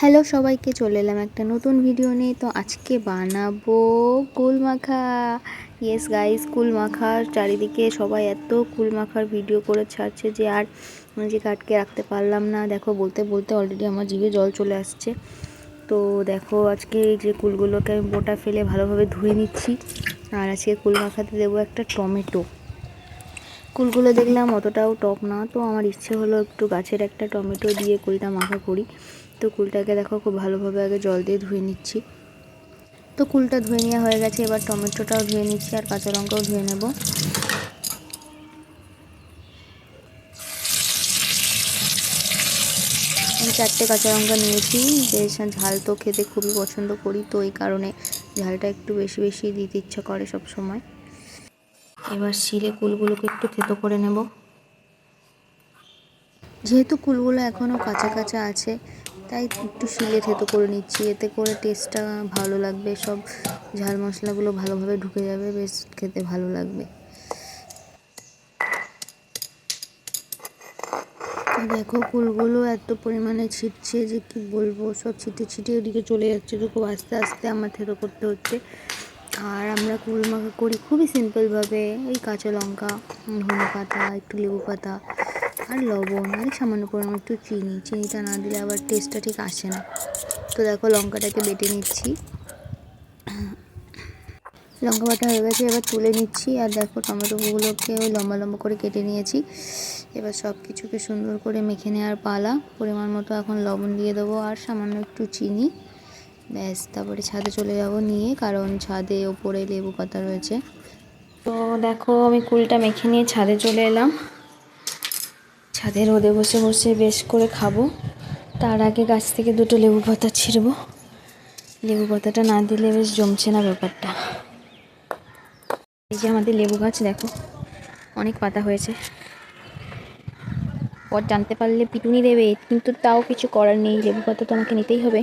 Hello সবাইকে, চলে এলাম একটা নতুন ভিডিও নিয়ে। তো আজকে বানাবো কুল মাখা। ইয়েস গাইস কুল মাখার চারিদিকে সবাই এত কুল মাখার ভিডিও করে ছাড়ছে যে আর নিজেকে আটকে রাখতে পারলাম না। দেখো, বলতে বলতে অলরেডি আমার জিভে জল চলে আসছে। তো দেখো, আজকে যে কুলগুলোকে আমি বোটা ফেলে ভালোভাবে ধুয়ে নিচ্ছি। আর আজকে কুল মাখাতে দেবো একটা টমেটো। কুলগুলো দেখলাম অতটাও টক না। তো আমার ইচ্ছে হলো একটু গাছের একটা টমেটো দিয়ে কুলটা মাখা করি। তো কুলটাকে দেখো খুব ভালোভাবে আগে জল দিয়ে ধুয়ে নিচ্ছি। তো কুলটা ধুয়ে নেওয়া হয়ে গেছে, এবার টমেটোটাও ধুয়ে নিচ্ছি আর কাঁচা লঙ্কাও ধুয়ে নেব। আমি চারটে কাঁচা লঙ্কা নিয়েছি, বেশ ঝাল তো খেতে খুবই পছন্দ করি, তো এই কারণে ঝালটা একটু বেশি বেশি দিতে ইচ্ছা করে সব সময়। এবার শিলে কুলগুলোকে একটু থেতো করে নেব। যেহেতু কুলগুলো এখনও কাঁচা কাঁচা আছে তাই একটু শিলে থেতো করে নিচ্ছি। এতে করে টেস্টটা ভালো লাগবে, সব ঝাল মশলাগুলো ভালোভাবে ঢুকে যাবে, বেশ খেতে ভালো লাগবে। দেখো কুলগুলো এত পরিমাণে ছিটছে যে কি বলব, সব ছিটে ছিটে ওদিকে চলে যাচ্ছে তো খুব আস্তে আস্তে আমার থেতো করতে হচ্ছে। আর আমরা কুল মাখা করি খুবই সিম্পলভাবে ওই কাঁচা লঙ্কা, ধনে পাতা, একটু লেবু পাতা আর লবণ, আর সামান্য পরিমাণ একটু চিনি। চিনিটা না দিলে আবার টেস্টটা ঠিক আসে না। তো দেখো লঙ্কাটাকে বেটে নিচ্ছি। লঙ্কা বাটা হয়ে গেছে, এবার তুলে নিচ্ছি। আর দেখো টমেটোগুলোকে ওই লম্বা লম্বা করে কেটে নিয়েছি। এবার সব কিছুকে সুন্দর করে মেখে নেওয়ার পালা। পরিমাণ মতো এখন লবণ দিয়ে দেবো আর সামান্য একটু চিনি। ব্যাস, তারপরে ছাদে চলে যাব নিয়ে, কারণ ছাদে ওপরে লেবু পাতা রয়েছে। তো দেখো আমি কুলটা মেখে নিয়ে ছাদে চলে এলাম। ছাদে রোদে বসে বসে বেশ করে খাব। তার আগে গাছ থেকে দুটো লেবু পাতা ছিঁড়ব। লেবু পাতাটা না দিলে বেশ জমছে না ব্যাপারটা। এই যে আমাদের লেবু গাছ, দেখো, অনেক পাতা হয়েছে। পর জানতে পারলে পিটুনি দেবে, কিন্তু তাও কিছু করার নেই, লেবু পাতা তো আমাকে নিতেই হবে।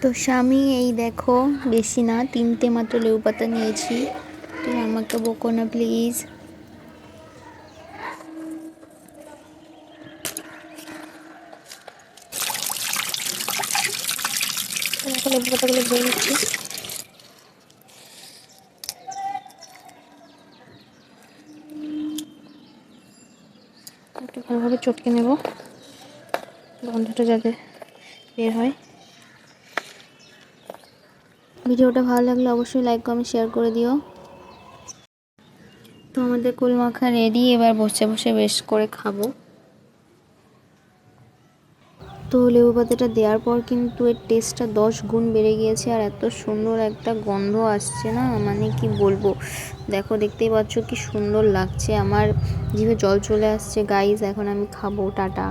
তো স্বামী, এই দেখো, বেশি না, তিনটে মাত্র লেবু পাতা নিয়েছি। তুমি আমাকে বকো না প্লিজ লেবু পাতাগুলো ধুয়ে নিচ্ছি। একটু ভালোভাবে চটকে নেব, গন্ধটা যাতে বের হয়। ভিডিওটা ভালো লাগলে অবশ্যই লাইক কমেন্ট শেয়ার করে দিও। তো আমাদের কুল মাখা রেডি এবার বসে বসে বেশ করে খাব। তো লেবু পাতাটা দেওয়ার পর কিন্তু এর টেস্টটা দশ গুণ বেড়ে গিয়েছে আর এত সুন্দর একটা গন্ধ আসছে না? মানে কি বলব? দেখো, দেখতেই পাচ্ছ কি সুন্দর লাগছে। আমার জিভে জল চলে আসছে। গাইজ এখন আমি খাব। টাটা।